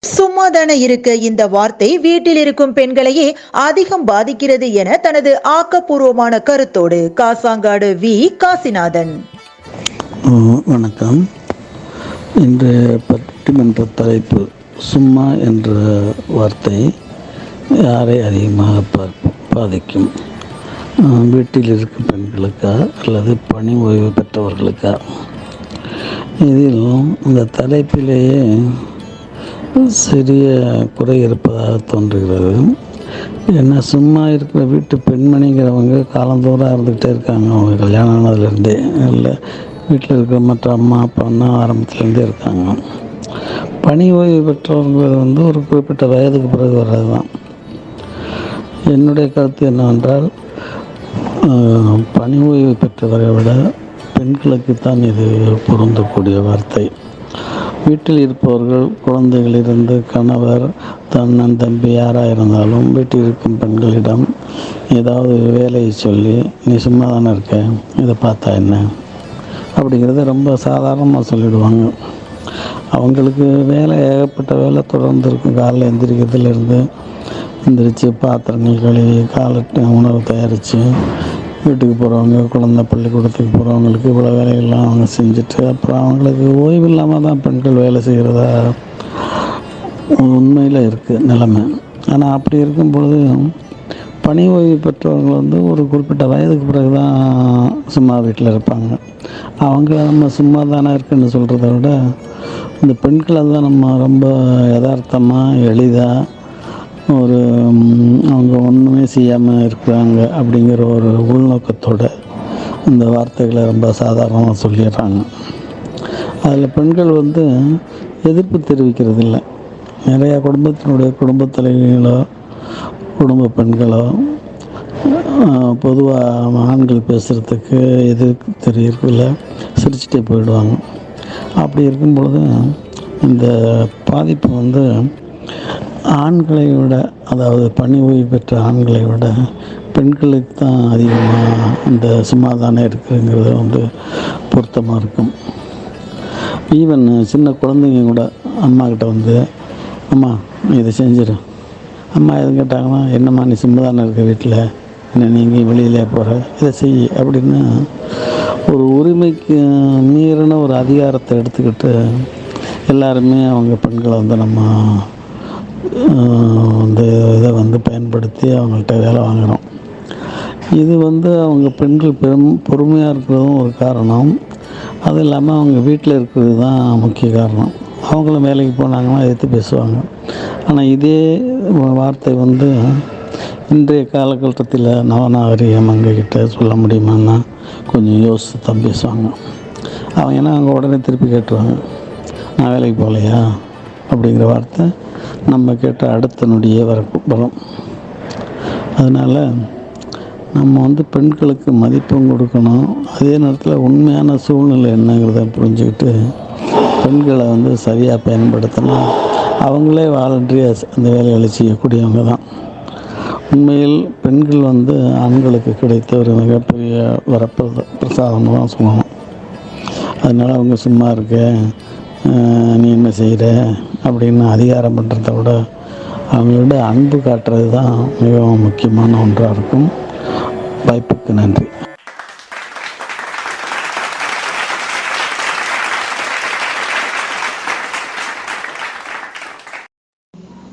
சும்மாதான இருக்க இந்த வார்த்தை. வீட்டில் இருக்கும் பெண்களையே அதிகம் பாதிக்கிறது என தனது ஆக்கப்பூர்வமான கருத்தோடு காசாங்காடு வி. காசிநாதன். வணக்கம். இன்று பட்டிமன்ற தலைப்பு சும்மா என்ற வார்த்தை யாரை அதிகமாக பா- பாதிக்கும்? வீட்டில் இருக்கும் பெண்களுக்கா அல்லது பணி ஓய்வு பெற்றவர்களுக்கா? இதில் இந்த தலைப்பிலேயே சிறிய குறை இருப்பதாக தோன்றுகிறது. என்ன சும்மா இருக்கிற வீட்டு பெண்மணிங்கிறவங்க காலந்தோறும் இருந்துக்கிட்டே இருக்காங்க. அவங்க கல்யாணம் ஆனதுலேருந்தே இல்லை வீட்டில் இருக்கிற மற்ற அம்மா அப்பான்னா ஆரம்பத்துலேருந்தே இருக்காங்க. பணி ஓய்வு பெற்றவங்க வந்து ஒரு குறிப்பிட்ட வயதுக்கு பிறகு வர்றது தான். என்னுடைய கருத்து என்னவென்றால் பணி ஓய்வு பெற்றவரை விட பெண்களுக்கு தான் இது பொருந்தக்கூடிய வார்த்தை. வீட்டில் இருப்பவர்கள் குழந்தைகளிலிருந்து கணவர் தன்னன் தம்பி யாராக இருந்தாலும் வீட்டில் இருக்கும் பெண்களிடம் ஏதாவது வேலையை சொல்லி நீ சும்மா தானே இருக்க? இதை பார்த்தா என்ன? அப்படிங்கிறத ரொம்ப சாதாரணமாக சொல்லிவிடுவாங்க அவங்களுக்கு வேலை ஏகப்பட்ட வேலை தொடர்ந்து இருக்கும். காலைல எந்திரிக்கிறதுலேருந்து எந்திரிச்சு பாத்திரங்கள் கழுவி காலை உணவு தயாரித்து வீட்டுக்கு போகிறவங்க குழந்தை பள்ளிக்கூடத்துக்கு போகிறவங்களுக்கு இவ்வளோ வேலைகள்லாம் அவங்க செஞ்சுட்டு அப்புறம் அவங்களுக்கு ஓய்வு இல்லாமல் தான் பெண்கள் வேலை செய்கிறதா உண்மையில் இருக்குது நிலைமை. ஆனால் அப்படி இருக்கும் பொழுது பணி ஓய்வு பெற்றவங்க வந்து ஒரு குறிப்பிட்ட வயதுக்கு பிறகு தான் சும்மா வீட்டில் இருப்பாங்க. அவங்க நம்ம சும்மா தானே இருக்குன்னு சொல்கிறத விட இந்த பெண்களை தான் நம்ம ரொம்ப யதார்த்தமாக எளிதாக ஒரு அவங்க ஒன்றுமே செய்யாமல் இருக்கிறாங்க அப்படிங்கிற ஒரு உள்நோக்கத்தோட இந்த வார்த்தைகளை ரொம்ப சாதாரணமாக சொல்லிடுறாங்க. அதில் பெண்கள் வந்து எதிர்ப்பு தெரிவிக்கிறது இல்லை நிறையா குடும்பத்தினுடைய குடும்ப தலைவிகளோ குடும்ப பெண்களோ பொதுவாக ஆண்கள் பேசுகிறதுக்கு எதிர்ப்பு தெரியறதில்ல சிரிச்சுட்டே போயிடுவாங்க. அப்படி இருக்கும் பொழுது இந்த பாதிப்பு வந்து ஆண்களை விட அதாவது பணி ஓய்வு பெற்ற ஆண்களை விட பெண்களுக்கு தான் அதிகமாக அந்த சும்மாதானே இருக்குங்கிறது வந்து பொருத்தமாக இருக்கும். ஈவன் சின்ன குழந்தைங்க கூட அம்மா கிட்ட வந்து அம்மா நீ இதை செஞ்சிரு. அம்மா எதுவும் கேட்டாங்கன்னா என்னம்மா நீ சும்மா தானே இருக்க வீட்டில் என்ன நீங்கள் வெளியிலே போகிற இதை செய் அப்படின்னு ஒரு உரிமைக்கு மீறின ஒரு அதிகாரத்தை எடுத்துக்கிட்டு எல்லாருமே அவங்க பெண்களை வந்து நம்ம அந்த இதை வந்து பயன்படுத்தி அவங்கள்ட்ட வேலை வாங்குகிறோம் இது வந்து அவங்க பெண்கள் பெரும் பொறுமையாக இருக்கிறதும் ஒரு காரணம். அது இல்லாமல் அவங்க வீட்டில் இருக்கிறது தான் முக்கிய காரணம். அவங்களும் வேலைக்கு போனாங்கன்னா எடுத்து பேசுவாங்க. ஆனால் இதே வார்த்தை வந்து இன்றைய காலகட்டத்தில் நவநாகரிகம் மங்ககிட்ட சொல்ல முடியுமான்னா கொஞ்சம் யோசித்து தான் பேசுவாங்க. அவங்க ஏன்னா அவங்க உடனே திருப்பி கேட்டுருவாங்க. நான் வேலைக்கு போகலையா? அப்படிங்கிற வார்த்தை நம்ம கேட்ட அடுத்த நொடியே வர வரும் அதனால் நம்ம வந்து பெண்களுக்கு மதிப்பும் கொடுக்கணும். அதே நேரத்தில் உண்மையான சூழ்நிலை என்னங்கிறத புரிஞ்சுக்கிட்டு பெண்களை வந்து சரியாக பயன்படுத்தினா அவங்களே வாலண்டரியாக அந்த வேலைகளை செய்யக்கூடியவங்க தான். உண்மையில் பெண்கள் வந்து ஆண்களுக்கு கிடைத்த ஒரு மிகப்பெரிய வரப்பிரத தான் சொல்லணும். அதனால் அவங்க சும்மா இருக்க நீ என்ன செய்கிற அப்படின்னு அதிகாரம் பண்ணுறத விட அவங்களோட அன்பு காட்டுறது தான் மிகவும் முக்கியமான ஒன்றாக இருக்கும். வாய்ப்புக்கு நன்றி.